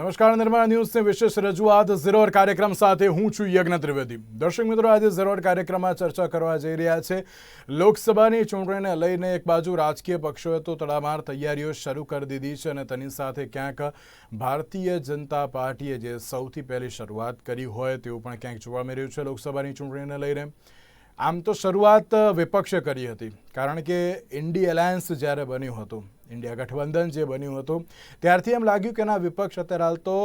નમસ્કાર, નિર્માણ ન્યૂઝની વિશેષ રજૂઆત ઝીરોર કાર્યક્રમ સાથે હું છું યજ્ઞ ત્રિવેદી. દર્શક મિત્રો, આજે ઝીરોર કાર્યક્રમમાં ચર્ચા કરવા જઈ રહ્યા છે. લોકસભાની ચૂંટણીને લઈને એક બાજુ રાજકીય પક્ષોએ તો તડામાર તૈયારીઓ શરૂ કરી દીધી છે અને તેની સાથે ક્યાંક ભારતીય જનતા પાર્ટીએ જે સૌથી પહેલી શરૂઆત કરી હોય તેવું પણ ક્યાંક જોવા મળી રહ્યું છે લોકસભાની ચૂંટણીને લઈને. આમ તો શરૂઆત વિપક્ષે કરી હતી, કારણ કે ઇન્ડી એલાયન્સ જ્યારે બન્યું હતું ઇન્ડિયા ગઠબંધન જે બન્યું હતું. ત્યારથી એમ લાગ્યું કે ના વિપક્ષ અત્યારે હાલ તો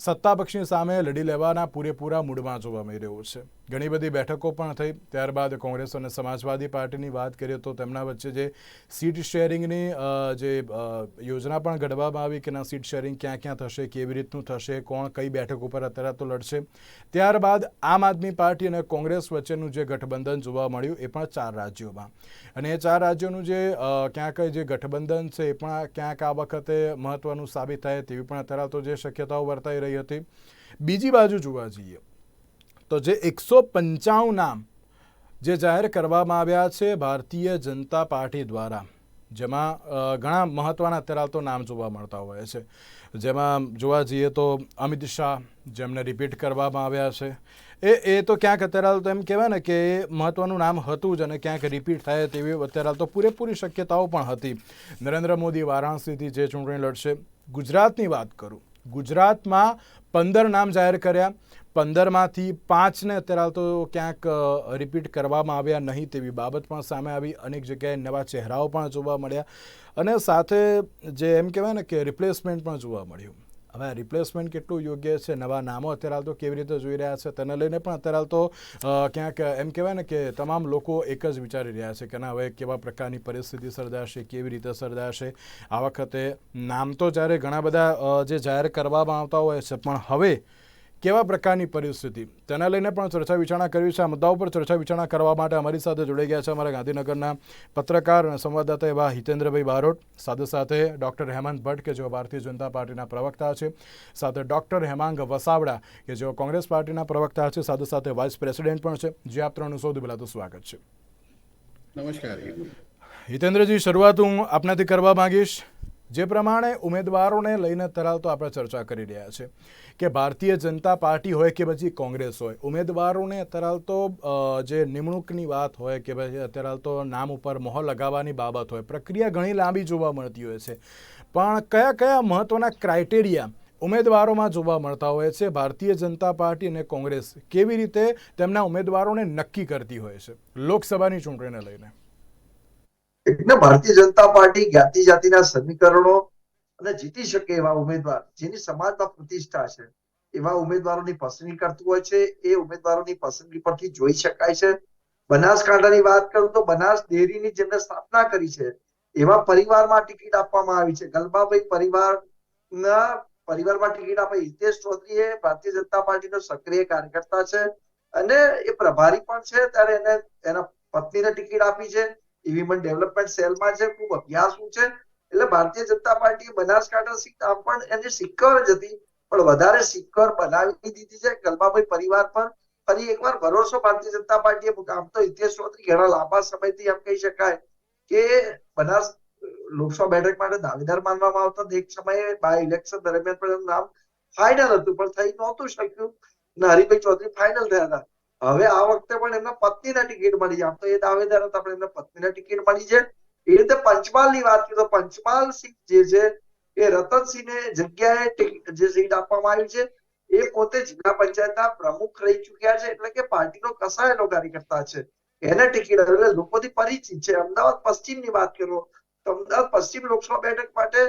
સત્તાપક્ષની સામે લડી લેવાના પૂરેપૂરા મૂડમાં જોવા મળી રહ્યું છે. ઘણી બધી બેઠકો પણ થઈ. ત્યારબાદ કોંગ્રેસ અને સમાજવાદી પાર્ટીની વાત કરીએ તો તેમના વચ્ચે જે સીટ શેરિંગની જે યોજના પણ ઘડવામાં આવી કે ના સીટ શેરિંગ ક્યાં ક્યાં થશે, કેવી રીતનું થશે, કોણ કઈ બેઠક ઉપર અત્યારે તો લડશે. ત્યારબાદ આમ આદમી પાર્ટી અને કોંગ્રેસ વચ્ચેનું જે ગઠબંધન જોવા મળ્યું એ પણ ચાર રાજ્યોમાં. અને એ ચાર રાજ્યોનું જે ક્યાંક જે ગઠબંધન છે એ પણ ક્યાંક આ વખતે મહત્વનું સાબિત થાય તેવી પણ અત્યારે તો જે શક્યતાઓ વર્તાઈ રહી હતી. બીજી બાજુ જોવા જઈએ તો જે એકસો પંચાણું નામ જે જાહેર કરવામાં આવ્યા છે ભારતીય જનતા પાર્ટી દ્વારા, જેમાં ઘણા મહત્ત્વના અત્યારે તો નામ જોવા મળતા હોય છે. જેમાં જોવા જઈએ તો અમિત શાહ જેમને રિપીટ કરવામાં આવ્યા છે. એ એ તો ક્યાંક અત્યારે હાલ તો એમ કહેવાય ને કે મહત્ત્વનું નામ હતું જ અને ક્યાંક રિપીટ થાય તેવી અત્યારે હાલ તો પૂરેપૂરી શક્યતાઓ પણ હતી. નરેન્દ્ર મોદી વારાણસીથી જે ચૂંટણી લડશે, ગુજરાતની વાત કરું. ગુજરાતમાં પંદર નામ જાહેર કર્યા. પંદરમાંથી પાંચને અત્યારે હાલ તો ક્યાંક રિપીટ કરવામાં આવ્યા નહીં તેવી બાબત પણ સામે આવી. અનેક જગ્યાએ નવા ચહેરાઓ પણ જોવા મળ્યા. અને સાથે જે એમ કહેવાય ને કે રિપ્લેસમેન્ટ પણ જોવા મળ્યું. હવે રિપ્લેસમેન્ટ કેટલું યોગ્ય છે? નવા નામો અત્યારે હાલ તો કેવી રીતે જોઈ રહ્યા છે? તેને લઈને પણ અત્યારે હાલ તો ક્યાંક એમ કહેવાય ને કે તમામ લોકો એક જ વિચારી રહ્યા છે કે ના, હવે કેવા પ્રકારની પરિસ્થિતિ સર્જાશે, કેવી રીતે સર્જાશે? આ વખતે નામ તો જ્યારે ઘણા બધા જે જાહેર કરવામાં આવતા હોય છે, પણ હવે કેવા પ્રકારની પરિસ્થિતિ? તેના લઈને પણ ચર્ચા વિચારણા કરવી છે. આ મુદ્દાઓ પર ચર્ચા વિચારણા કરવા માટે અમારી સાથે જોડાઈ ગયા છે અમારા ગાંધીનગરના પત્રકાર અને સંવાદદાતા એવા હિતેન્દ્રભાઈ બારોટ સાથે સાથે ડૉક્ટર હેમંત ભટ્ટ કે જેઓ ભારતીય જનતા પાર્ટીના પ્રવક્તા છે સાથે ડૉક્ટર હેમાંગ વસાવડા કે જેઓ કોંગ્રેસ પાર્ટીના પ્રવક્તા છે સાથે સાથે વાઇસ પ્રેસિડેન્ટ પણ છે. જે આપ ત્રણનું સૌથી પહેલાં તો સ્વાગત છે. નમસ્કાર. હિતેન્દ્રજી શરૂઆત હું આપનાથી કરવા માંગીશ. જે પ્રમાણે ઉમેદવારોને લઈને તરાલ તો આપણે ચર્ચા કરી રહ્યા છે કે ભારતીય જનતા પાર્ટી હોય કે પછી કોંગ્રેસ હોય, ઉમેદવારોને અત્યારે તો જે નિમણૂકની વાત હોય કે પછી અત્યારે તો નામ ઉપર મોહર લગાવવાની બાબત હોય, પ્રક્રિયા ઘણી લાંબી જોવા મળતી હોય છે. પણ કયા કયા મહત્વના ક્રાઇટેરિયા ઉમેદવારોમાં જોવા મળતા હોય છે? ભારતીય જનતા પાર્ટી અને કોંગ્રેસ કેવી રીતે તેમના ઉમેદવારોને નક્કી કરતી હોય છે? લોકસભાની ચૂંટણીને લઈને. એટલે ભારતીય જનતા પાર્ટી જ્ઞાતિ જાતિના સમીકરણો અને જીતી શકે એવા ઉમેદવાર, જેની સમાજમાં પ્રતિષ્ઠા છે, એવા ઉમેદવારોની પસંદગી કરતું હોય છે, એ ઉમેદવારોની પસંદગી પરથી જોઈ શકાય છે. બનાસકાંઠાની વાત કરું તો બનાસ ડેરીની જેમને સ્થાપના કરી છે, એવા પરિવારમાં ટિકિટ આપવામાં આવી છે. ગલબાભાઈ પરિવારના પરિવારમાં ટિકિટ આપે. હિતેશ ચૌધરી એ ભારતીય જનતા પાર્ટીનો સક્રિય કાર્યકર્તા છે અને એ પ્રભારી પણ છે. ત્યારે એને એના પત્નીને ટિકિટ આપી છે. ઇવીમન ડેવલપમેન્ટ સેલમાં છે, ખૂબ અભ્યાસુ છે. એટલે ભારતીય જનતા પાર્ટીએ બનાસકાંઠા સીટ પણ એની સિક્યોર જ હતી. પણ વધારે સિક્યોર બનાવી દીધી છે ગલબાભાઈ પરિવાર પર. ફરી એકવાર ભરોસો ભારતીય જનતા પાર્ટીએ. આમ તો હિતેશ ચૌધરી ઘણા લાંબા સમયથી એમ કહી શકાય કે બનાસ લોકસભા બેઠક માટે દાવેદાર માનવામાં આવતા. એક સમયે બાય ઇલેક્શન દરમિયાન પણ એનું નામ ફાઇનલ હતું, પણ થઈ નહોતું શક્યું. હરિભાઈ ચૌધરી ફાઇનલ થયા હતા. હવે આ વખતે પણ એમના પત્નીના ટિકિટ મળી જાય. તો એ દાવેદાર હતા, પણ એમના પત્નીના ટિકિટ મળી છે એ રીતે પંચમહાલની વાત કરીએ તો પંચમહાલ સિંહ જે છે, એ રતનસિંહને જગ્યાએ જે સીટ આપવામાં આવી છે, એ પોતે જિલ્લા પંચાયતના પ્રમુખ રહી ચુક્યા છે, એટલે કે પાર્ટીનો કસાયેલો કાર્યકર્તા છે. એને ટિકિટ એટલે લોકોથી પરિચિત છે. અમદાવાદ પશ્ચિમની વાત કરો તો અમદાવાદ પશ્ચિમ લોકસભા બેઠક માટે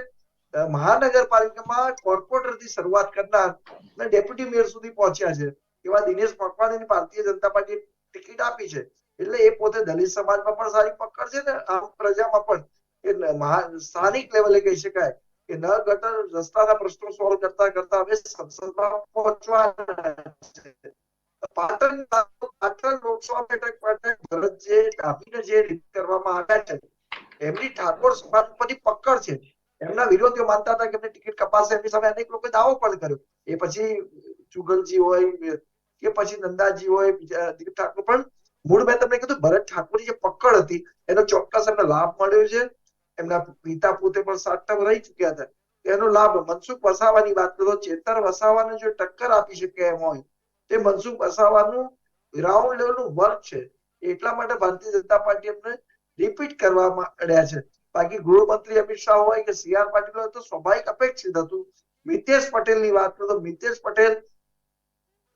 મહાનગરપાલિકામાં કોર્પોરેટરથી શરૂઆત કરનાર અને ડેપ્યુટી મેયર સુધી પહોંચ્યા છે. એવા દિનેશ મકવાણીને ભારતીય જનતા પાર્ટીએ ટિકિટ આપી છે. એટલે એ પોતે દલિત સમાજમાં પણ સારી પકડ છે ને આમ પ્રજામાં પણ. એ સ્થાનિક લેવલે કહી શકાય કે ન ગટર રસ્તાના પ્રશ્નો સોલ્વ કરતા કરતા હવે સંસદમાં પહોંચવા છે. પાટણ લોકસભા બેઠક માટે ભરત જે ડાભીને જે રીત કરવામાં આવ્યા છે, એમની ઠાકોર સમાજ ઉપરની પકડ છે. એમના વિરોધીઓ માનતા હતા કે એમને ટિકિટ કપાશે. એમની સામે અનેક લોકોએ દાવો પણ કર્યો. એ પછી જુગલજી હોય કે પછી નંદાજી હોય દિલીપ ઠાકોર પણ મૂળ મેં તમને કીધું ભરત ઠાકોરની જે પકડ હતી, એનો ચોક્કસ એમને લાભ મળ્યો છે. એમના પિતા પોતે પણ સાત રહી ચુક્યા હતા. એનો લાભ મનસુખ વસાવાની વાત કરો, ચેતર વસાવાને જો ટક્કર આપી શકે એમ હોય, તે મનસુખ વસાવાનું ગ્રાઉન્ડ લેવલનું વર્ક છે. એટલા માટે ભારતીય જનતા પાર્ટી એમને રિપીટ કરવા માંડ્યા છે. બાકી ગૃહમંત્રી અમિત શાહ હોય કે સી આર પાટીલ હોય તો સ્વાભાવિક અપેક્ષિત હતું. મિતેશ પટેલની વાત કરો તો મિતેશ પટેલ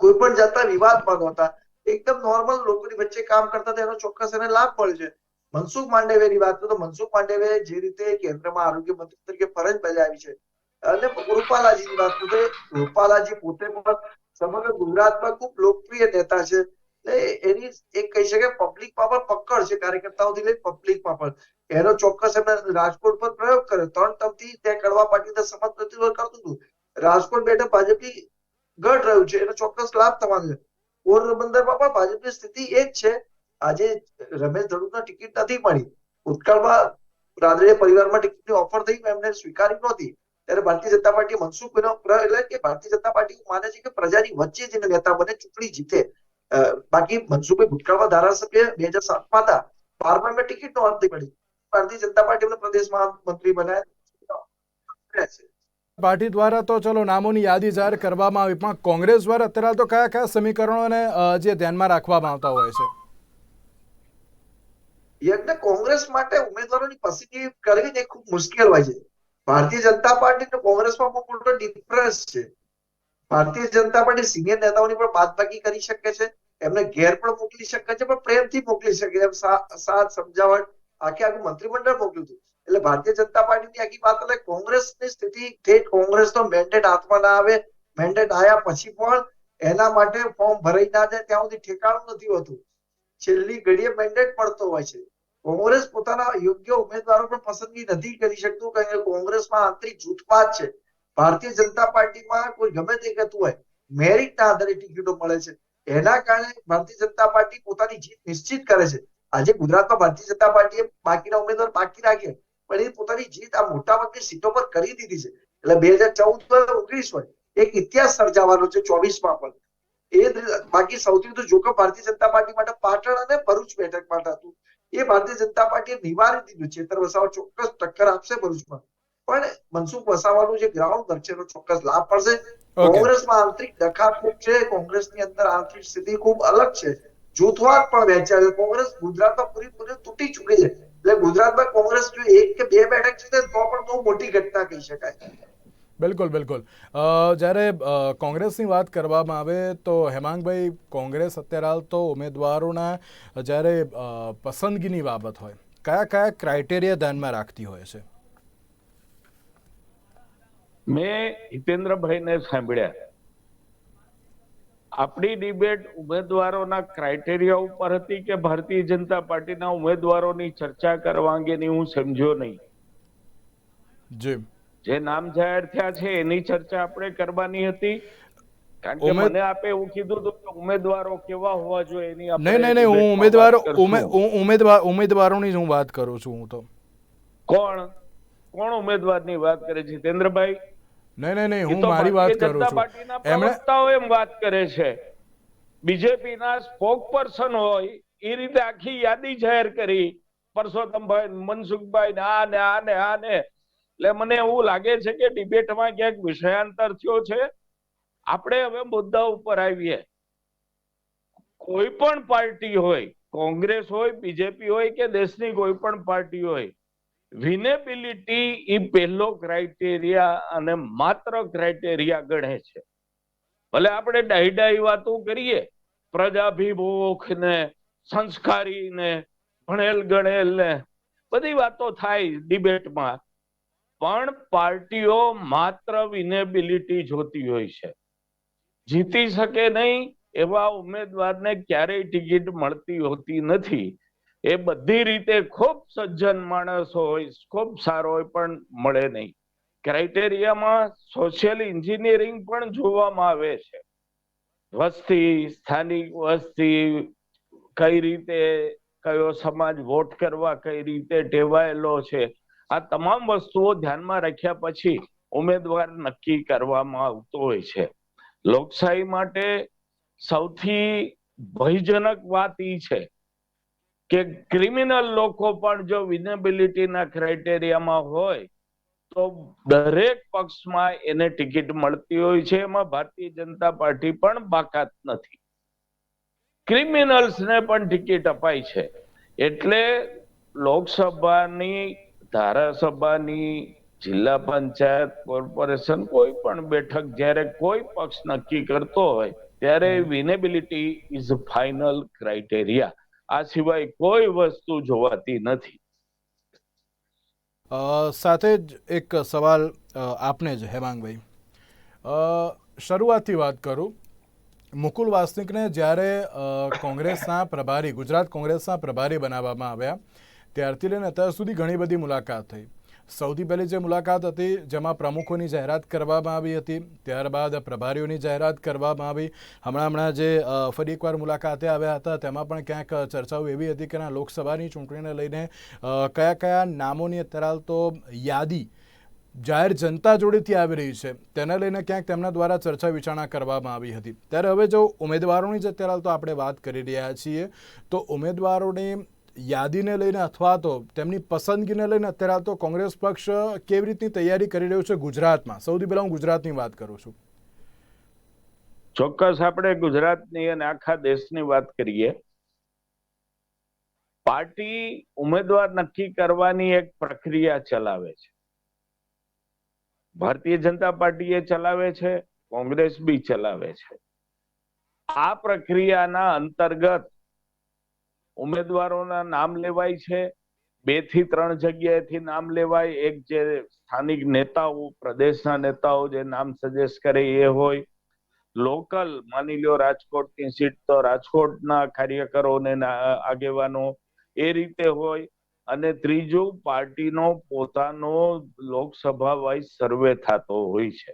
કોઈ પણ જાતના વિવાદમાં નહોતા. એકદમ નોર્મલ લોકોની વચ્ચે કામ કરતા તેનો ચોક્કસ એને લાભ મળે છે. મનસુખ માંડવેની વાત તો મનસુખ માંડવે જે રીતે કેન્દ્રમાં આરોગ્ય મંત્રી તરીકે ફરજ બજાવી છે અને રૂપાલાજીની વાત તો રૂપાલાજી પોતે પણ સમગ્ર ગુજરાતમાં ખૂબ લોકપ્રિય નેતા છે. એની એક કહી શકે પબ્લિકમાં પણ પકડ છે કાર્યકર્તાઓથી લઈ પબ્લિકમાં પણ એનો ચોક્કસ એમને રાજકોટ પર પ્રયોગ કર્યો. ત્રણ ટર્મથી ત્યાં કડવા પાટીદાર સમાજ પ્રતિરોધ કરતું હતું. રાજકોટ બેઠક ભાજપની ગઢ રહ્યું છે. એનો ચોક્કસ લાભ થવાનો છે. પોરબંદરમાં પણ ભાજપની સ્થિતિ એ જ છે. આજે રમેશ ધડુકને ટિકિટ નથી મળી. ભૂતકાળમાં રાદડિયા પરિવારમાં ટિકિટની ઓફર થઈ એમને સ્વીકારી નહોતી. ત્યારે ભારતીય જનતા પાર્ટી મનસુખ એટલે કે ભારતીય જનતા પાર્ટી માને છે કે પ્રજાની વચ્ચે જ નેતા બને, ચૂંટણી જીતે. બાકી મનસુખભાઈ ભૂતકાળમાં ધારાસભ્ય બે હજાર સાતમાં હતા. બારમાં એમને ટિકિટ નો નથી મળી. ભારતીય જનતા પાર્ટી પ્રદેશ મહામંત્રી બનાવ્યા છે પાર્ટી દ્વારા તો ચલો નામોની યાદી જાહેર કરવામાં આવી, પણ કોંગ્રેસ દ્વારા અત્યારે તો કયા કયા સમીકરણોને જે ધ્યાનમાં રાખવામાં આવતા હોય છે? યજ્ઞ કોંગ્રેસ માટે ઉમેદવારોની પસંદગી કરવી ને ખૂબ મુશ્કેલ હોય છે. ભારતીય જનતા પાર્ટી તો કોંગ્રેસમાં બહુ મોટો ડિફરન્સ છે. ભારતીય જનતા પાર્ટી સિનિયર નેતાઓની પણ બાદબાકી કરી શકે છે, એમને ઘેર પણ મોકલી શકે છે, પણ પ્રેમથી મોકલી શકે છે. સાથ, સમજાવટ આખે આખું મંત્રીમંડળ મોકલ્યું હતું. એટલે ભારતીય જનતા પાર્ટીની આખી વાત એટલે કોંગ્રેસની સ્થિતિ કોંગ્રેસ કોંગ્રેસનો મેન્ડેટ હાથમાં ના આવે મેન્ડેટ આવ્યા પછી પણ એના માટે ફોર્મ ભરાઈ ના જાય, ત્યાં સુધી ઠેકાણું નથી હોતું. છેલ્લી ઘડીએ મેન્ડેટ પડતો હોય છે. કોંગ્રેસ પોતાના યોગ્ય ઉમેદવારો પણ પસંદગી નથી કરી શકતું, કારણ કે કોંગ્રેસમાં આંતરિક જૂથપાત છે. ભારતીય જનતા પાર્ટીમાં કોઈ ગમે તે કહેતું હોય મેરિટના આધારે ટિકિટો મળે છે. એના કારણે ભારતીય જનતા પાર્ટી પોતાની જીત નિશ્ચિત કરે છે. આજે ગુજરાતમાં ભારતીય જનતા પાર્ટીએ બાકીના ઉમેદવાર બાકી રાખ્યા. પણ એ પોતાની જીત આ મોટા ભાગની સીટો પર કરી દીધી છે. એટલે બે હજાર ચૌદ ઓગણીસ હોય એક ઇતિહાસ સર્જાવાનો છે ચોવીસમાં પણ. એ બાકી સૌથી વધુ જોખમ ભારતીય જનતા પાર્ટી માટે પાટણ અને ભરૂચ બેઠક માટે હતું. એ ભારતીય જનતા પાર્ટીએ નિવારી દીધું ચેતર વસાવા ચોક્કસ ટક્કર આપશે ભરૂચમાં. પણ મનસુખ વસાવાનું જે ગ્રાઉન્ડ વર્ક છે એનો ચોક્કસ લાભ પડશે કોંગ્રેસમાં આંતરિક ડખા ખૂબ છે કોંગ્રેસની અંદર આંતરિક સ્થિતિ ખૂબ અલગ છે. જૂથવાદ પણ વહેંચ્યા. છે કોંગ્રેસ ગુજરાતમાં પૂરી તૂટી ચૂકી છે. એટલે ગુજરાતમાં કોંગ્રેસ જો એક કે બે બેઠક જીતે તો પણ બહુ મોટી ઘટના કહી શકાય. બિલકુલ બિલકુલ. જ્યારે કોંગ્રેસની વાત કરવામાં આવે તો હેમાંગભાઈ કોંગ્રેસ અત્યારે હાલ તો ઉમેદવારોના જ્યારે પસંદગીની બાબત હોય કયા કયા ક્રાઇટેરિયા ધ્યાનમાં રાખતી હોય છે? મેં હિતેન્દ્રભાઈને સાંભળ્યા. આપણી ડિબેટ ઉમેદવારોના ક્રાઇટેરિયા ઉપર હતી કે ભારતીય જનતા પાર્ટીના ઉમેદવારોની ચર્ચા કરવા અંગેની હું સમજ્યો નહીં. જી. જે નામ જાહેર થયા છે એની ચર્ચા આપણે કરવાની હતી. કારણ કે મને આપે એવું કીધું હતું કે ઉમેદવારો કેવા હોવા જોઈએ એની નહીં નહીં નહીં હું ઉમેદવારો ઉમેદવાર ઉમેદવારોની જ હું વાત કરું છું હું તો. કોણ? કોણ ઉમેદવારની વાત કરે છે? જીતેન્દ્રભાઈ? નહીં નહીં નહીં હું મારી વાત કરું છું. એમણે એમ વાત કરે છે. બીજેપી ના સ્પોક પર્સન હોય એ રીતે આખી યાદી જાહેર કરી પરસોત્તમભાઈ મનસુખભાઈ ને આ ને આ ને આ ને. એટલે મને એવું લાગે છે કે ડિબેટમાં ક્યાંક વિષયાંતર થયો છે. આપણે હવે મુદ્દા ઉપર આવીએ. કોઈ પણ પાર્ટી હોય કોંગ્રેસ હોય બીજેપી હોય કે દેશની કોઈ પણ પાર્ટી હોય વિનેબિલિટી એ પહેલો ક્રાઇટેરિયા અને માત્ર ક્રાઇટેરિયા ગણે છે. ભલે આપણે ડાહી ડાહી વાતો કરીએ પ્રજાભિમુખ ને સંસ્કારી ને ભણેલ ગણેલ ને બધી વાતો થાય ડિબેટમાં, પણ પાર્ટીઓ માત્ર વિનેબિલિટી જોતી હોય છે. જીતી શકે નહીં એવા ઉમેદવારને ક્યારેય ટિકિટ મળતી હોતી નથી. એ બધી રીતે ખૂબ સજ્જન માણસ હોય, ખૂબ સારો હોય, પણ મળે નહીં. ક્રાઇટેરિયામાં સોશિયલ એન્જિનિયરિંગ પણ જોવામાં આવે છે. વસ્તી, સ્થાનિક વસ્તી, કઈ રીતે, કયો સમાજ વોટ કરવા કઈ રીતે ટેવાયેલો છે, આ તમામ વસ્તુઓ ધ્યાનમાં રાખ્યા પછી ઉમેદવાર નક્કી કરવામાં આવતો હોય છે. લોકશાહી માટે સૌથી ભયજનક વાત ઈ છે કે ક્રિમિનલ લોકો પણ જો વિનેબિલિટીના ક્રાઇટેરિયામાં હોય તો દરેક પક્ષમાં એને ટિકિટ મળતી હોય છે. એમાં ભારતીય જનતા પાર્ટી પણ બાકાત નથી. ક્રિમિનલ્સને પણ ટિકિટ અપાય છે. એટલે લોકસભાની ધારાસભાની જિલ્લા પંચાયત કોર્પોરેશન કોઈ પણ બેઠક જ્યારે કોઈ પક્ષ નક્કી કરતો હોય ત્યારે વિનેબિલિટી ઇઝ ફાઇનલ ક્રાઇટેરિયા આ સિવાય કોઈ વસ્તુ જોવાતી નથી. સાથે જ એક સવાલ આપને જ, હેમાંગભાઈ. શરૂઆતથી વાત કરું. મુકુલ વાસનિકને જ્યારે કોંગ્રેસના પ્રભારી, ગુજરાત કોંગ્રેસના પ્રભારી બનાવવામાં આવ્યા, ત્યારથી લઈને અત્યાર સુધી ઘણી બધી મુલાકાત થઈ. સૌથી પહેલી જે મુલાકાત હતી, જેમાં પ્રમુખોની જાહેરાત કરવામાં આવી હતી, ત્યારબાદ પ્રભારીઓની જાહેરાત કરવામાં આવી. હમણાં હમણાં જે ફરી એકવાર મુલાકાતે આવ્યા હતા, તેમાં પણ ક્યાંક ચર્ચાઓ એવી હતી કે લોકસભાની ચૂંટણીને લઈને કયા કયા નામોની અત્યારે તો યાદી જાહેર જનતા જોડેથી આવી રહી છે, તેને લઈને ક્યાંક તેમના દ્વારા ચર્ચા વિચારણા કરવામાં આવી હતી. ત્યારે હવે જો ઉમેદવારોની જ અત્યારે તો આપણે વાત કરી રહ્યા છીએ, તો ઉમેદવારોની યાદીને લઈને અથવા તો તેમની પસંદગીને લઈને અત્યારે તો કોંગ્રેસ પક્ષ કેવી રીતની તૈયારી કરી રહ્યો છે ગુજરાતમાં? સૌથી પહેલા હું ગુજરાતની વાત કરું છું. ચોક્કસ આપણે ગુજરાતની અને આખા દેશની વાત કરીએ. પાર્ટી ઉમેદવાર નક્કી કરવાની એક પ્રક્રિયા ચલાવે છે. ભારતીય જનતા પાર્ટી એ ચલાવે છે, કોંગ્રેસ બી ચલાવે છે. આ પ્રક્રિયાના અંતર્ગત ઉમેદવારોના નામ લેવાય છે. બેથી ત્રણ જગ્યાએથી નામ લેવાય. એક જે સ્થાનિક નેતાઓ, પ્રદેશના નેતાઓ જે નામ સજેસ્ટ કરે એ હોય. લોકલ માની લ્યો રાજકોટની સીટ તો રાજકોટના કાર્યકરોને આગેવાનો એ રીતે હોય. અને ત્રીજું પાર્ટીનો પોતાનો લોકસભા વાઇઝ સર્વે થતો હોય છે.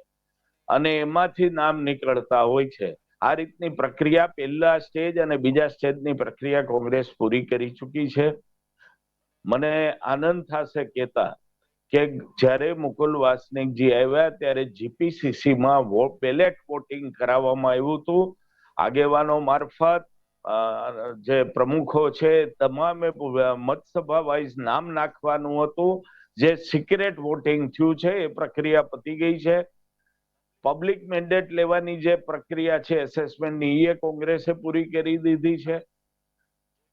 અને એમાંથી નામ નીકળતા હોય છે. આ રીતની પ્રક્રિયા પહેલા સ્ટેજ અને બીજા સ્ટેજની પ્રક્રિયા કોંગ્રેસ પૂરી કરી ચૂકી છે. મને આનંદ થશે કેતા કે જ્યારે મુકુલ વાસનિકજી આવ્યા ત્યારે જીપીસીસીમાં પેલેટ વોટિંગ કરાવવામાં આવ્યું હતું. આગેવાનો મારફત જે પ્રમુખો છે તમામે મતસભા વાઇઝ નામ નાખવાનું હતું. જે સિક્રેટ વોટિંગ થયું છે એ પ્રક્રિયા પતી ગઈ છે. પબ્લિક મેન્ડેટ લેવાની જે પ્રક્રિયા છે એસેસમેન્ટની એ કોંગ્રેસે પૂરી કરી દીધી છે.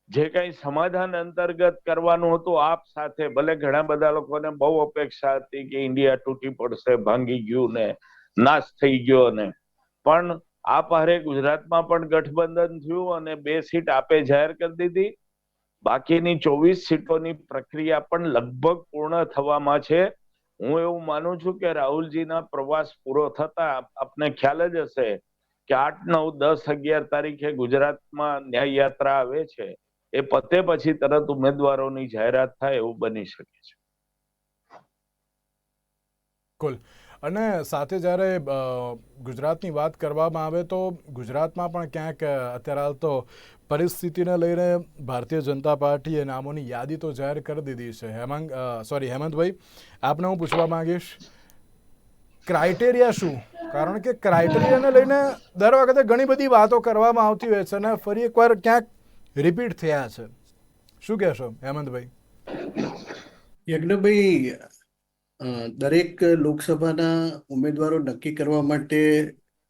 જે કઈ સમાધાન અંતર્ગત કરવાનું હતું, આપ સાથે, ભલે ઘણા બધા લોકોને બહુ અપેક્ષા હતી કે ઇન્ડિયા તૂટી પડશે, ભાંગી ગયું ને, નાશ થઈ ગયો ને. પણ આ પારે ગુજરાતમાં પણ ગઠબંધન થયું અને બે સીટ આપે જાહેર કરી દીધી. બાકીની ચોવીસ સીટોની પ્રક્રિયા પણ લગભગ પૂર્ણ થવામાં છે. હું એવું માનું છું કે રાહુલજીના પ્રવાસ પૂરો થતા આપને ખ્યાલ જ હશે કે આઠ, નવ, દસ, અગિયાર તારીખે ગુજરાતમાં ન્યાય યાત્રા આવે છે. એ પતે પછી તરત ઉમેદવારોની જાહેરાત થાય એવું બની શકે છે. કુલ. અને સાથે જ્યારે ગુજરાતની વાત કરવામાં આવે તો ગુજરાતમાં પણ ક્યાંક અત્યારે હાલ તો પરિસ્થિતિને લઈને ભારતીય જનતા પાર્ટીએ નામોની યાદી તો જાહેર કરી દીધી છે. હેમંત સોરી હેમંતભાઈ, આપને હું પૂછવા માંગીશ ક્રાઇટેરિયા શું? કારણ કે ક્રાઇટેરિયાને લઈને દર વખતે ઘણી બધી વાતો કરવામાં આવતી હોય છે અને ફરી એકવાર ક્યાંક રિપીટ થયા છે. શું કહેશો, હેમંતભાઈ? યજ્ઞભાઈ દરેક લોકસભાના ઉમેદવારો નક્કી કરવા માટે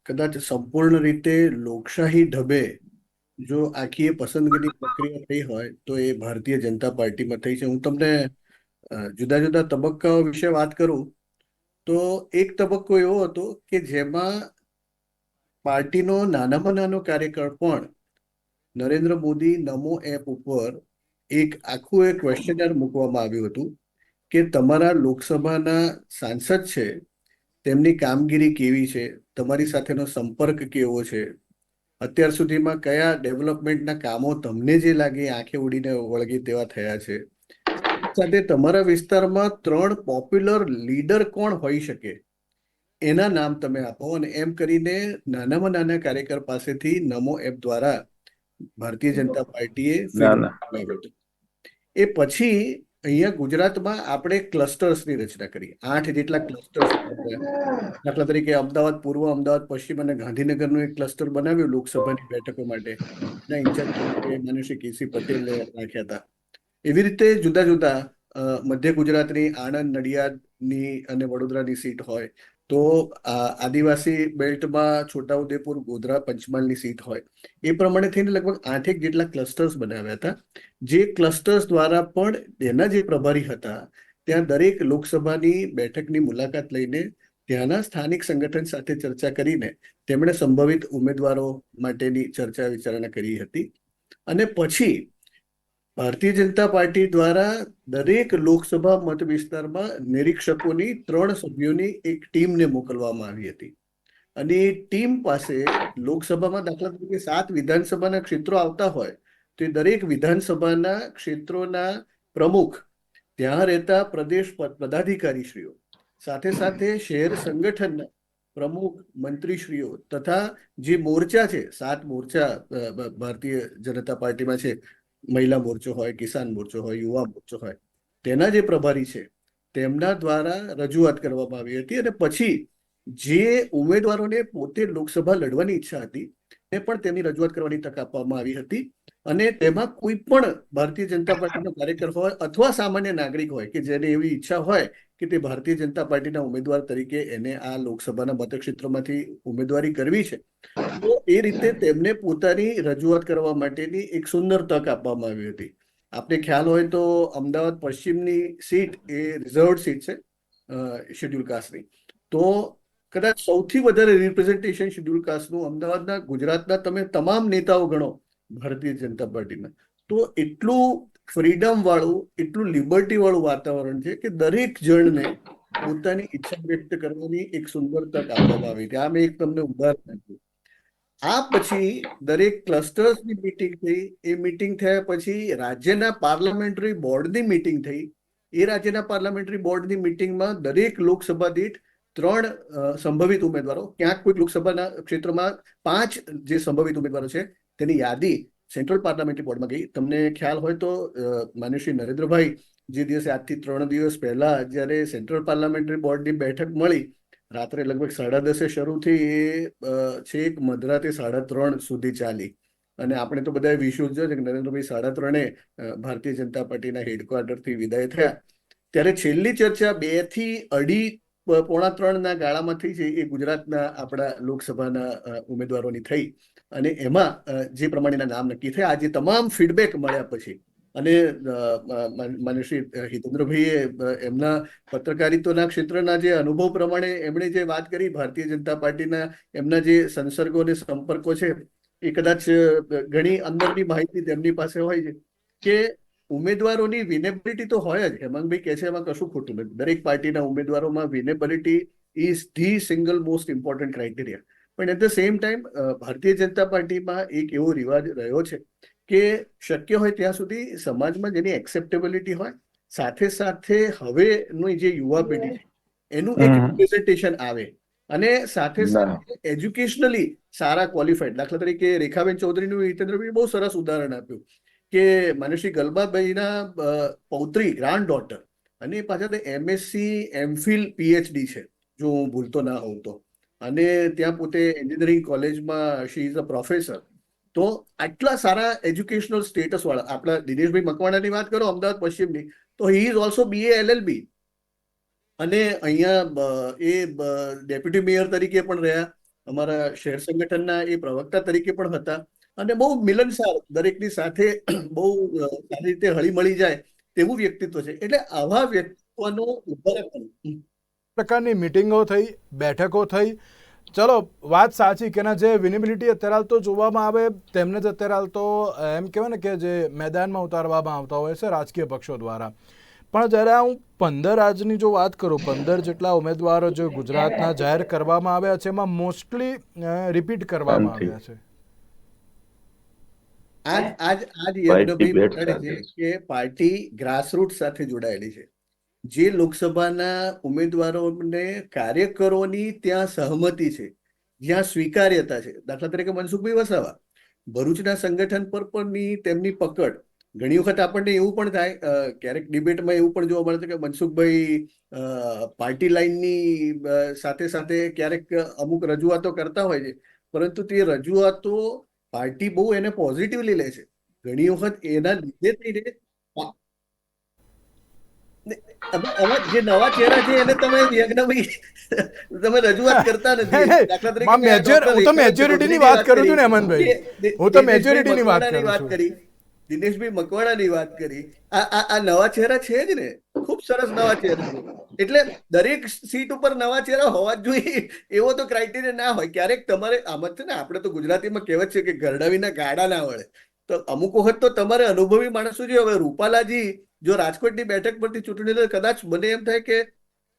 કદાચ સંપૂર્ણ રીતે લોકશાહી ઢબે જો આખી એ પસંદગીની પ્રક્રિયા થઈ હોય, તો એ ભારતીય જનતા પાર્ટીમાં થઈ છે. હું તમને જુદા જુદા તબક્કાઓ વિશે વાત કરું, તો એક તબક્કો એવો હતો કે જેમાં પાર્ટીનો નાનામાં નાનો કાર્યકર પણ નરેન્દ્ર મોદી નમો એપ ઉપર એક આખું એક ક્વેશ્ચનર મૂકવામાં આવ્યું હતું. કે તમારા લોકસભાના સાંસદ છે તેમની કામગીરી કેવી છે તમારી સાથેનો સંપર્ક કેવો છે અત્યાર સુધીમાં કયા ડેવલપમેન્ટના કામો તમને જે લાગે આંખે ઉડીને વળગી તેવા થયા છે. સાથે તમારા વિસ્તારમાં ત્રણ પોપ્યુલર લીડર કોણ હોઈ શકે? એના નામ તમે આપો અને એમ કરીને નાનામાં નાના કાર્યકર પાસેથી નમો એપ દ્વારા ભારતીય જનતા પાર્ટીએ. એ પછી અહીંયા ગુજરાતમાં આપણે ક્લસ્ટર્સની રચના કરી. આઠ જેટલા ક્લસ્ટર્સ દાખલા તરીકે અમદાવાદ પૂર્વ, અમદાવાદ પશ્ચિમ અને ગાંધીનગરનું એક ક્લસ્ટર બનાવ્યું લોકસભાની બેઠકો માટે. ઇન્ચાર્જ તરીકે કેસી પટેલે રાખ્યા હતા. એવી રીતે જુદા જુદા મધ્ય ગુજરાતની આણંદ, નડિયાદની અને વડોદરાની સીટ હોય. તો આદિવાસી બેલ્ટમાં છોટાઉદેપુર, ગોધરા, પંચમહાલની સીટ હોય. એ પ્રમાણે થઈને લગભગ આઠેક જેટલા ક્લસ્ટર્સ બનાવ્યા હતા. જે ક્લસ્ટર્સ દ્વારા પણ તેના જે પ્રભારી હતા, ત્યાં દરેક લોકસભાની બેઠકની મુલાકાત લઈને ત્યાંના સ્થાનિક સંગઠન સાથે ચર્ચા કરીને તેમણે સંભવિત ઉમેદવારો માટેની ચર્ચા વિચારણા કરી હતી. અને પછી ભારતીય જનતા પાર્ટી દ્વારા દરેક લોકસભા મત વિસ્તારમાં નિરીક્ષકોની ત્રણ સભ્યોની એક ટીમને મોકલવામાં આવી હતી. અને એ ટીમ પાસે લોકસભામાં દાખલા તરીકે સાત વિધાનસભાના ક્ષેત્રો આવતા હોય, તો એ દરેક વિધાનસભાના ક્ષેત્રોના પ્રમુખ ત્યાં રહેતા પ્રદેશ પદાધિકારીશ્રીઓ, સાથે સાથે શહેર સંગઠનના પ્રમુખ મંત્રીશ્રીઓ તથા જે મોરચા છે, સાત મોરચા ભારતીય જનતા પાર્ટીમાં છે મહિલા મોરચો હોય, કિસાન મોરચો હોય, યુવા મોરચો હોય, તેના જે પ્રભારી છે, તેમના દ્વારા રજૂઆત કરવામાં આવી હતી અને પછી જે ઉમેદવારોને પોતે લોકસભા લડવાની ઈચ્છા હતી પણ તેમની રજૂઆત કરવાની તક આપવામાં આવી હતી. અને તેમાં કોઈ પણ ભારતીય જનતા પાર્ટીનો કાર્યકર હોય અથવા સામાન્ય નાગરિક હોય કે જેને એવી ઈચ્છા હોય કે તે ભારતીય જનતા પાર્ટીના ઉમેદવાર તરીકે એને આ લોકસભાના મતક્ષેત્રમાંથી ઉમેદવારી કરવી છે, તો એ રીતે તેમને પોતાની રજૂઆત કરવા માટેની એક સુંદર તક આપવામાં આવી હતી. આપને ખ્યાલ હોય તો અમદાવાદ પશ્ચિમની સીટ એ રિઝર્વ સીટ છે શેડ્યુલ કાસ્ટની. તો કદાચ સૌથી વધારે રિપ્રેઝન્ટેશન શેડ્યુલ કાસ્ટનું અમદાવાદના, ગુજરાતના તમે તમામ નેતાઓ ગણો ભારતીય જનતા પાર્ટીના. તો એટલું ફ્રીડમ વાળું, એટલું લિબર્ટી વાળું વાતાવરણ છે કે દરેક જણને પોતાની ઈચ્છા વ્યક્ત કરવાની એક સુંદર તક આપવામાં આવી હતી. આ મેં એક તમને ઉદાહરણ આપ્યું. આ પછી દરેક ક્લસ્ટર્સની મીટિંગ થઈ. એ મીટિંગ થયા પછી રાજ્યના પાર્લામેન્ટરી બોર્ડની મીટિંગ થઈ. એ રાજ્યના પાર્લામેન્ટરી બોર્ડની મીટિંગમાં દરેક લોકસભા દીઠ ત્રણ સંભવિત ઉમેદવારો, ક્યાંક કોઈક લોકસભાના ક્ષેત્રમાં પાંચ જે સંભવિત ઉમેદવારો છે, તેની યાદી સેન્ટ્રલ પાર્લામેન્ટરી બોર્ડમાં ગઈ. તમને ખ્યાલ હોય તો માન્ય નરેન્દ્રભાઈ જે દિવસે આજથી ત્રણ દિવસ પહેલા જ્યારે સેન્ટ્રલ પાર્લામેન્ટરી બોર્ડની બેઠક મળી, રાત્રે લગભગ સાડા દસે શરૂ થઈ એ છેક મધરાતે સાડા ત્રણ સુધી ચાલી. અને આપણે તો બધા વિશ્વ છે કે નરેન્દ્રભાઈ સાડા ત્રણે ભારતીય જનતા પાર્ટીના હેડક્વાર્ટરથી વિદાય થયા. ત્યારે છેલ્લી ચર્ચા બેથી અઢી પોણા ત્રણના ગાળામાં થઈ છે એ ગુજરાતના આપણા લોકસભાના ઉમેદવારોની થઈ અને એમાં જે પ્રમાણેના નામ નક્કી થયા, આજે તમામ ફીડબેક મળ્યા પછી અને માન્ય શ્રી હિતેન્દ્રભાઈએ એમના પત્રકારિત્વના ક્ષેત્રના જે અનુભવ પ્રમાણે એમણે જે વાત કરી, ભારતીય જનતા પાર્ટીના એમના જે સંસર્ગો અને સંપર્કો છે, એ કદાચ ઘણી અંદરની માહિતી તેમની પાસે હોય છે, કે ઉમેદવારોની વિનેબિલિટી તો હોય જ. હેમંતભાઈ કે છે એમાં કશું ખોટું નથી. દરેક પાર્ટીના ઉમેદવારોમાં winnability is the single most important criteria પણ at the same time Bharatiya Janata પાર્ટીમાં એક એવો રિવાજ રહ્યો છે કે શક્ય હોય ત્યાં સુધી સમાજમાં જેની એક્સેપ્ટેબિલિટી હોય સાથે સાથે હવેની જે યુવા પેઢી છે એનું એક રિપ્રેઝન્ટેશન આવે. અને સાથે સાથે એજ્યુકેશનલી સારા ક્વોલિફાઈડ દાખલા તરીકે રેખાબેન ચૌધરીનું હિતેન્દ્રભાઈ બહુ સરસ ઉદાહરણ આપ્યું. કે મનુષ્ય ગલબાભાઈના પૌત્રી ગ્રાન્ડ ડોટર અને એ પાછા એમએસસી એમફિલ પીએચડી છે. જો હું ભૂલતો ના હોઉં તો. અને ત્યાં પોતે એન્જિનિયરિંગ કોલેજમાં શી ઇઝ અ પ્રોફેસર તો આટલા સારા એજ્યુકેશનલ સ્ટેટસ વાળા, આપણા દિનેશભાઈ મકવાણાની વાત કરો, અમદાવાદ પશ્ચિમની, તો he is also BA LLB અને અહીંયા એ ડેપ્યુટી મેયર તરીકે પણ રહ્યા. અમારા શહેર સંગઠનના એ પ્રવક્તા તરીકે પણ હતા. અને બહુ મિલનસાર દરેકની સાથે બહુ સારી રીતે હળીમળી જાય તેવું વ્યક્તિત્વ છે. એટલે આવા વ્યક્તિત્વનો ઊભા રાખવાનું પ્રકારની મિટિંગો થઈ બેઠકો થઈ. ચલો વાત સાચી કે જે વિનેબિલિટી અત્યારે હાલ તો જોવામાં આવે તેમને જ અત્યારે હાલ તો એમ કહેવાય ને કે જે મેદાનમાં ઉતારવામાં આવતા હોય છે રાજકીય પક્ષો દ્વારા. પણ જ્યારે હું પંદર આજની જો વાત કરું પંદર જેટલા ઉમેદવારો જે ગુજરાતના જાહેર કરવામાં આવ્યા છે એમાં મોસ્ટલી રિપીટ કરવામાં આવ્યા છે. આજ આજ આજ યજ્ઞભાઈ બતાડે છે. સાથે. કે પાર્ટી ગ્રાસરૂટ સાથે જોડાયેલી છે. જે લોકસભાના ઉમેદવારોને કાર્યકરોની ત્યાં સહમતિ છે જ્યાં સ્વીકાર્યતા છે. દાખલા તરીકે મનસુખભાઈ વસાવા ભરૂચના સંગઠન પર પણની તેમની પકડ. ઘણી વખત આપણને એવું પણ થાય ક્યારેક ડિબેટમાં એવું પણ જોવા મળે છે કે મનસુખભાઈ પાર્ટી લાઇનની સાથે સાથે ક્યારેક અમુક રજૂઆતો કરતા હોય છે. પરંતુ તે રજૂઆતો પાર્ટી બહુ એને પોઝિટિવલી લે છે. ઘણી વખત એના લીધે થઈને જે નવા ચહેરા છે એને તમે યજ્ઞભાઈ તમે રજૂઆત કરતા નથી. હું તો એકનાથની વાત કરું છું ને, દે- હું તો વાત કરું છું. દિનેશભાઈ મકવાણાની વાત કરી. આ આ આ નવા ચહેરા છે જ ને. ખૂબ સરસ નવા ચહેરા. એટલે દરેક સીટ ઉપર નવા ચહેરા હોવા જ જોઈએ, એવો તો ક્રાઇટેરિયા ના હોય. ક્યારેક તમારે, આમ છે ને, આપણે તો ગુજરાતીમાં કહેવત છે કે ગરડા વિના ગાડા ના વળે. તો અમુક વખત તો તમારે અનુભવી માણસો જોઈએ હવે રૂપાલાજી જો રાજકોટની બેઠક પરથી ચૂંટણી લડે, કદાચ મને એમ થાય કે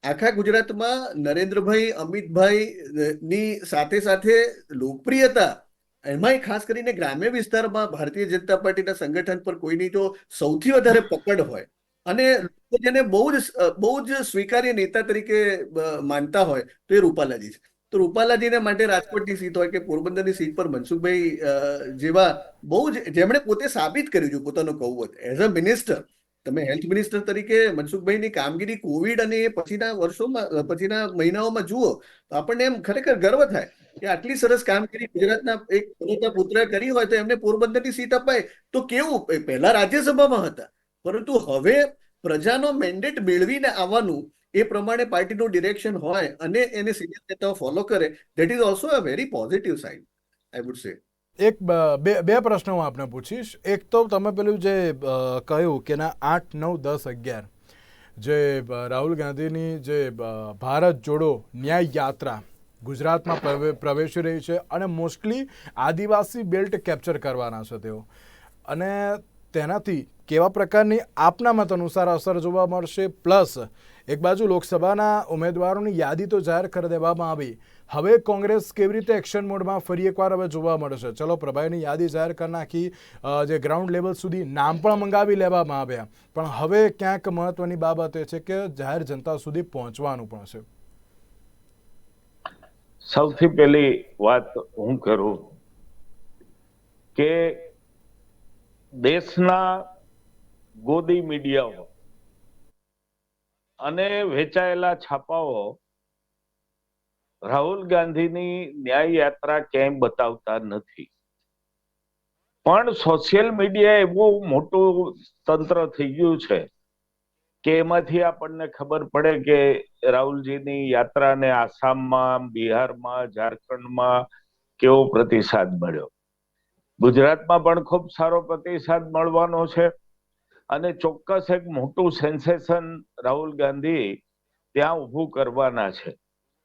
આખા ગુજરાતમાં નરેન્દ્રભાઈ, અમિતભાઈ ની સાથે સાથે લોકપ્રિયતા, એમાંય ખાસ કરીને ગ્રામ્ય વિસ્તારમાં ભારતીય જનતા પાર્ટીના સંગઠન પર કોઈની તો સૌથી વધારે પકડ હોય. અને લોકો જેને બહુ જ બહુ જ સ્વીકાર્ય નેતા તરીકે માનતા હોય, તો એ રૂપાલાજી છે. તો રૂપાલાજીને માટે રાજકોટની સીટ હોય કે પોરબંદરની સીટ પર મનસુખભાઈ જેવા બહુ જ, જેમણે પોતે સાબિત કર્યું છે, પોતાનું કહેવું એઝ અ મિનિસ્ટર તમે હેલ્થ મિનિસ્ટર તરીકે મનસુખભાઈની કામગીરી કોવિડ અને એ પછીના વર્ષોમાં પછીના મહિનાઓમાં જુઓ, તો આપણને એમ ખરેખર ગર્વ થાય કે આટલી સરસ કામગીરી ગુજરાતના એક પુત્ર કરી હોય તો એમને પોરબંદરની સીટ અપાય. તો કેવું? પહેલા રાજ્યસભામાં હતા. પરંતુ હવે પ્રજાનો મેન્ડેટ મેળવીને આવવાનું એ પ્રમાણે પાર્ટીનું ડિરેક્શન હોય અને એને સિનિયર નેતાઓ ફોલો કરે that is also a very positive sign I would say એક બે બે પ્રશ્નો હું આપને પૂછીશ. એક તો તમે પેલું જે કહ્યું કે ના આઠ, નવ, દસ, અગિયાર, જે રાહુલ ગાંધીની જે ભારત જોડો ન્યાય યાત્રા ગુજરાતમાં પ્રવે- પ્રવેશી રહી છે અને મોસ્ટલી આદિવાસી બેલ્ટ કેપ્ચર કરવાના છે તેઓ. અને તેનાથી કેવા પ્રકારની આપના મત અનુસાર અસર જોવા મળશે? પ્લસ, એક બાજુ લોકસભાના ઉમેદવારોની યાદી તો જાહેર કરી દેવામાં આવી. હવે કોંગ્રેસ કેવી રીતે એક્શન મોડમાં ફરી એકવાર હવે જોવા મળશે? ચલો, પ્રભાઈની યાદી જાહેર કરી નાખી. જે ગ્રાઉન્ડ લેવલ સુધી નામ પણ મંગાવી લેવામાં આવ્યા. પણ હવે ક્યાંક મહત્વની બાબત એ છે કે જાહેર જનતા સુધી પહોંચવાનું પણ છે. સૌથી પહેલી વાત હું કરું કે દેશના ગોદી મીડિયાઓ અને વેચાયેલા છાપાઓ રાહુલ ગાંધીની ન્યાય યાત્રા ક્યાંય બતાવતા નથી. પણ સોશિયલ મીડિયા એવું મોટું તંત્ર થઈ ગયું છે કે એમાંથી આપણને ખબર પડે કે રાહુલજીની યાત્રાને આસામમાં, બિહારમાં, ઝારખંડમાં કેવો પ્રતિસાદ મળ્યો. ગુજરાતમાં પણ ખૂબ સારો પ્રતિસાદ મળવાનો છે. અને ચોક્કસ એક મોટું સેન્સેશન રાહુલ ગાંધી ત્યાં ઊભું કરવાના છે.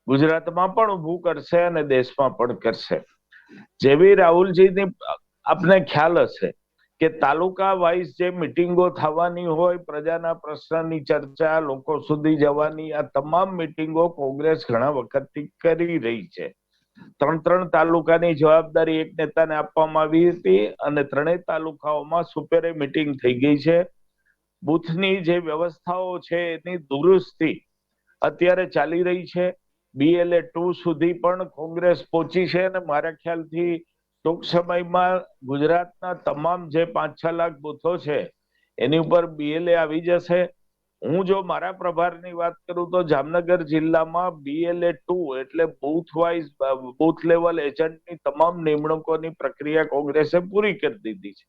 ગુજરાતમાં પણ ઊભું કરશે અને દેશમાં પણ કરશે. જેવી રાહુલજીની આપને ખ્યાલ હશે કે તાલુકા વાઇઝ જે મિટિંગો થવાની હોય, પ્રજાના પ્રશ્નની ચર્ચા, લોકો સુધી જવાની, આ તમામ મિટિંગો કોંગ્રેસ ઘણા વખતથી કરી રહી છે. ત્રણ ત્રણ તાલુકાની જવાબદારી એક નેતાને આપવામાં આવી હતી અને ત્રણેય તાલુકાઓમાં સુપેરે મિટિંગ થઈ ગઈ છે. બુથની જે વ્યવસ્થાઓ છે એની દુરુસ્તી અત્યારે ચાલી રહી છે. બીએલએ ટુ સુધી પણ કોંગ્રેસ પહોંચી છે અને મારા ખ્યાલથી ટૂંક સમયમાં ગુજરાતના તમામ જે પાંચ છ લાખ બૂથો છે એની ઉપર બીએલએ આવી જશે. હું જો મારા પ્રભારની વાત કરું તો જામનગર જિલ્લામાં બીએલએ ટુ એટલે બુથ વાઇઝ બુથ લેવલ એજન્ટની તમામ નિમણૂકોની પ્રક્રિયા કોંગ્રેસે પૂરી કરી દીધી છે.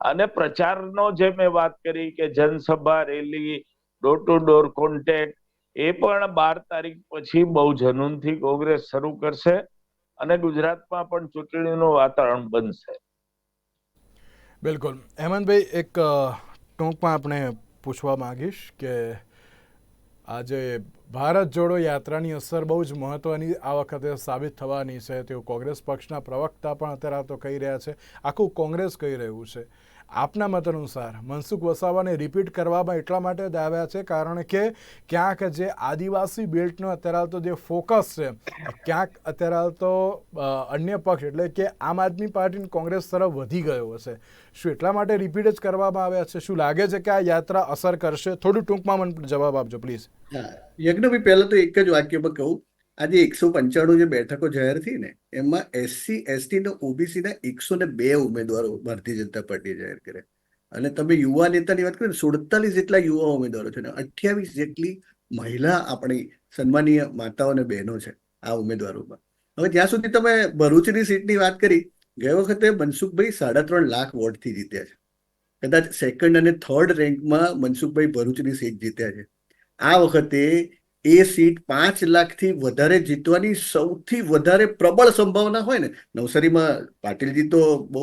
અને પ્રચારનો જે મેં વાત કરી કે જનસભા, rally door to door contact એ પણ બાર તારીખ પછી બહુ જનૂનથી કોંગ્રેસ શરૂ કરશે અને ગુજરાતમાં પણ ચૂંટણીનું વાતાવરણ બનશે. બિલકુલ. હેમંતભાઈ, એક ટૂંકમાં આપણે પૂછવા માંગીશ કે આજે ભારત જોડો યાત્રાની અસર બહુ જ મહત્વની આ વખતે સાબિત થવાની છે તેવું કોંગ્રેસ પક્ષના પ્રવક્તા પણ અત્યારે આ તો કહી રહ્યા છે. આખું કોંગ્રેસ કહી રહ્યું છે. આપના મત અનુસાર મનસુખ વસાવાને રિપીટ કરવામાં એટલા માટે દાવ્યા છે, કારણ કે ક્યાંક જે આદિવાસી બેલ્ટનો અત્યારે હાલ તો જે ફોકસ છે, ક્યાંક અત્યારે હાલ તો અન્ય પક્ષ એટલે કે આમ આદમી પાર્ટી કોંગ્રેસ તરફ વધી ગયો હશે. શું એટલા માટે રિપીટ જ કરવામાં આવ્યા છે? શું લાગે છે કે આ યાત્રા અસર કરશે? થોડું ટૂંકમાં મને જવાબ આપજો પ્લીઝ યજ્ઞભાઈ પહેલા તો એક જ વાક્યમાં કહું. આજે એકસો પંચાણું જે બેઠકો જાહેર થઈ ને, એમાં એસસી એસટી ને ઓબીસી ના એકસો ને બે ઉમેદવારો ભારતીય જનતા પાર્ટીએ જાહેર કર્યા. અને તમે યુવા નેતાની વાત કરો ને, સુડતાલીસ જેટલા યુવા ઉમેદવારો છે ને, અઠ્યાવીસ જેટલી મહિલા આપણી સન્માનીય માતાઓ અને બહેનો છે આ ઉમેદવારોમાં. હવે જ્યાં સુધી તમે ભરૂચની સીટની વાત કરી, ગયા વખતે મનસુખભાઈ સાડા ત્રણ લાખ વોટથી જીત્યા છે. કદાચ સેકન્ડ અને થર્ડ રેન્કમાં મનસુખભાઈ ભરૂચની સીટ જીત્યા છે. આ વખતે એ સીટ પાંચ લાખથી વધારે જીતવાની સૌથી વધારે પ્રબળ સંભાવના હોય ને. નવસારીમાં પાટીલજી તો બહુ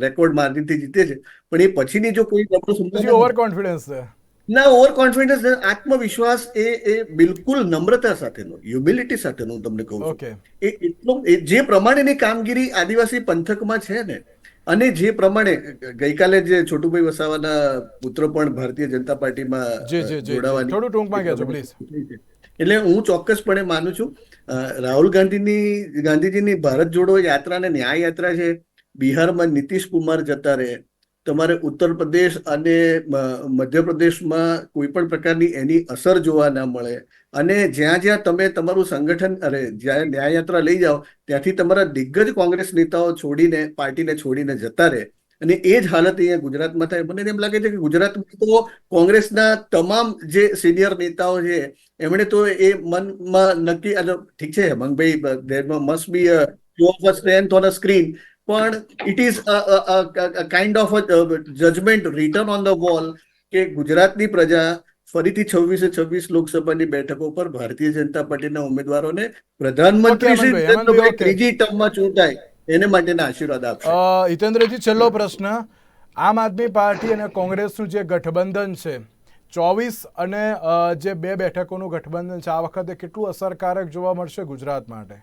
રેકોર્ડ માર્જિનથી જીતે છે પણ એ પછીની જો કોઈ ઓવર કોન્ફિડન્સ છે. ના ઓવર કોન્ફિડન્સ આત્મવિશ્વાસ એ એ બિલકુલ નમ્રતા સાથેનો હ્યુમિલિટી સાથેનો હું તમને કહું છું. એ એટલો જે પ્રમાણેની કામગીરી આદિવાસી પંથકમાં છે ને અને જે પ્રમાણે ગઈકાલે જે છોટુભાઈ વસાવાના પુત્ર પણ ભારતીય જનતા પાર્ટીમાં. જોડાવાની થોડું ટૂંકમાં કહેજો, પ્લીઝ એટલે હું ચોક્કસપણે માનું છું રાહુલ ગાંધીની ગાંધીજીની ભારત જોડો યાત્રા અને ન્યાય યાત્રા છે. બિહારમાં નીતિશ કુમાર જતા રહે. તમારે ઉત્તર પ્રદેશ અને મધ્યપ્રદેશમાં કોઈ પણ પ્રકારની એની અસર જોવા ના મળે. અને જ્યાં જ્યાં તમે તમારું સંગઠન, અરે, જ્યાં ન્યાય યાત્રા લઈ જાઓ, ત્યાંથી તમારા દિગ્ગજ કોંગ્રેસ નેતાઓ છોડીને, પાર્ટીને છોડીને જતા રહે. અને એ જ હાલત અહીંયા ગુજરાતમાં થાય. મને એમ લાગે છે કે ગુજરાતમાં તો કોંગ્રેસના તમામ જે સિનિયર નેતાઓ છે, એમણે તો એ મનમાં નક્કી ઠીક છે, હેમંતભાઈ must be to of a strength on a screen પણ it is kind of a judgment return on the wall કે ગુજરાતની પ્રજા ફરીથી છવ્વીસે છવ્વીસ લોકસભાની બેઠકો પર ભારતીય જનતા પાર્ટીના ઉમેદવારોને પ્રધાનમંત્રી okay. ત્રીજી ટર્મમાં ચૂંટાય એને માટેના આશીર્વાદ આપશે. હિતેન્દ્રજી છેલ્લો પ્રશ્ન. આમ આદમી પાર્ટી અને કોંગ્રેસનું જે ગઠબંધન છે ચોવીસ અને જે બે બેઠકોનું ગઠબંધન છે આ વખતે કેટલું અસરકારક જોવા મળશે ગુજરાત માટે?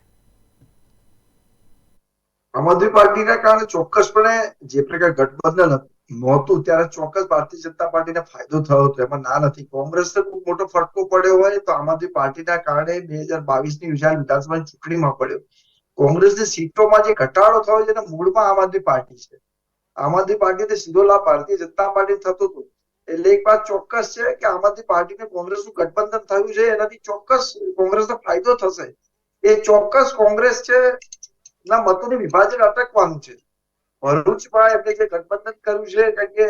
આમ આદમી પાર્ટીના કારણે ચોક્કસપણે જે પ્રકાર ગઠબંધન નહોતું, ત્યારે ચોક્કસ ભારતીય જનતા પાર્ટીને ફાયદો થયો હતો. એમાં ના નથી. કોંગ્રેસને ખૂબ મોટો ફટકો પડ્યો હોય તો આમ આદમી પાર્ટીના કારણે બે હજાર બાવીસની યોજાયેલ વિધાનસભાની ચૂંટણીમાં પડ્યો. કોંગ્રેસની સીટોમાં જે ઘટાડો થયો છે એના મૂળમાં આમ આદમી પાર્ટી છે. આમ આદમી પાર્ટીને સીધો લાભ ભારતીય જનતા પાર્ટી થતો હતો. એટલે એક વાત ચોક્કસ છે કે આમ આદમી પાર્ટીને કોંગ્રેસનું ગઠબંધન થયું છે, એનાથી ચોક્કસ કોંગ્રેસનો ફાયદો થશે. એ ચોક્કસ કોંગ્રેસ છે ના, મતોનું વિભાજન અટકવાનું છે. ભરૂચમાં એમને જે ગઠબંધન કર્યું છે, કારણ કે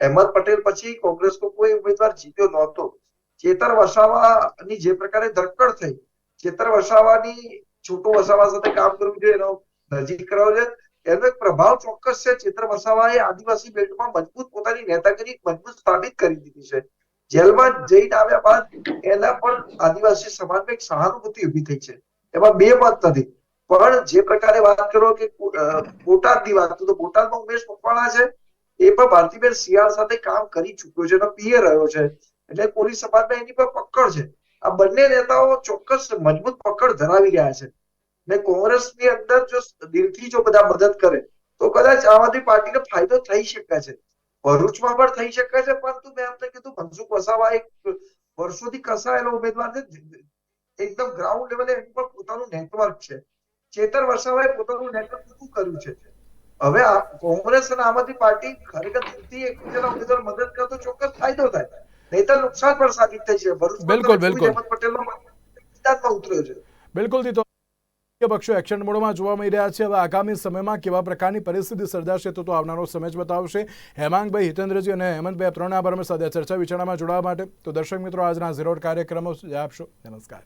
અહેમદ પટેલ પછી કોંગ્રેસનો કોઈ ઉમેદવાર જીત્યો નહોતો. ચેતર વસાવાની જે પ્રકારે ધરકડ થઈ, ચેતર વસાવાની, છોટો વસાવા સાથે કામ કરવું છે એનો નજીક કર્યો છે. એનો એક પ્રભાવ ચોક્કસ છે, ચેતર વસાવાએ આદિવાસી બેલ્ટમાં મજબૂત પોતાની નેતાગીરી મજબૂત સ્થાપિત કરી દીધી છે. જેલમાં જઈને આવ્યા બાદ એના પણ આદિવાસી સમાજમાં એક સહાનુભૂતિ ઊભી થઈ છે. એમાં બે મત નથી. પણ જે પ્રકારે વાત કરો કે બોટાદની વાત, તો બોટાદમાં ઉમેશ મકવાણા છે, એ પણ ભારતીબેન શિયાળ સાથે કામ કરી ચૂક્યો છે પીએ રહ્યો છે. એટલે કોળી સમાજમાં એની પર પકડ છે. આ બંને નેતાઓ ચોક્કસ મજબૂત પકડ ધરાવી રહ્યા છે. ને કોંગ્રેસની અંદર જો દિલથી જો બધા મદદ કરે, તો કદાચ આમ આદમી પાર્ટીને ફાયદો થઈ શકે છે. ભરૂચમાં પણ થઈ શકે છે, પરંતુ મેં આપને કીધું, મનસુખ વસાવા એક વર્ષોથી કસાયેલો ઉમેદવાર છે એકદમ ગ્રાઉન્ડ લેવલે એનું પણ પોતાનું નેટવર્ક છે. ચેતર વસાવાએ પોતાનું નેટવર્ક ઊભું કર્યું છે? હવે આ કોંગ્રેસ અને આમ આદમી પાર્ટી ખરેખર દિલથી એકબીજાના ઉમેદવાર મદદ કરે તો ચોક્કસ ફાયદો થાય. નહીતર નુકસાન પણ સાબિત થઈ છે. ભરૂચ બિલકુલ, બિલકુલ. પટેલનો મેદાનમાં ઉતર્યો છે. બિલકુલથી તો પક્ષો એક્શન મોડમાં જોવા મળી રહ્યા છે. હવે આગામી સમયમાં કેવા પ્રકારની પરિસ્થિતિ સર્જાશે તો તો આવનારો સમય જ બતાવશે. હેમાંગભાઈ હિતેન્દ્રજી અને હેમંતભાઈ ત્રણ આભાર બારમાં સાથે ચર્ચા વિચારણામાં જોડાવા માટે. તો દર્શક મિત્રો આજના ઝીરો કાર્યક્રમો આપશો નમસ્કાર.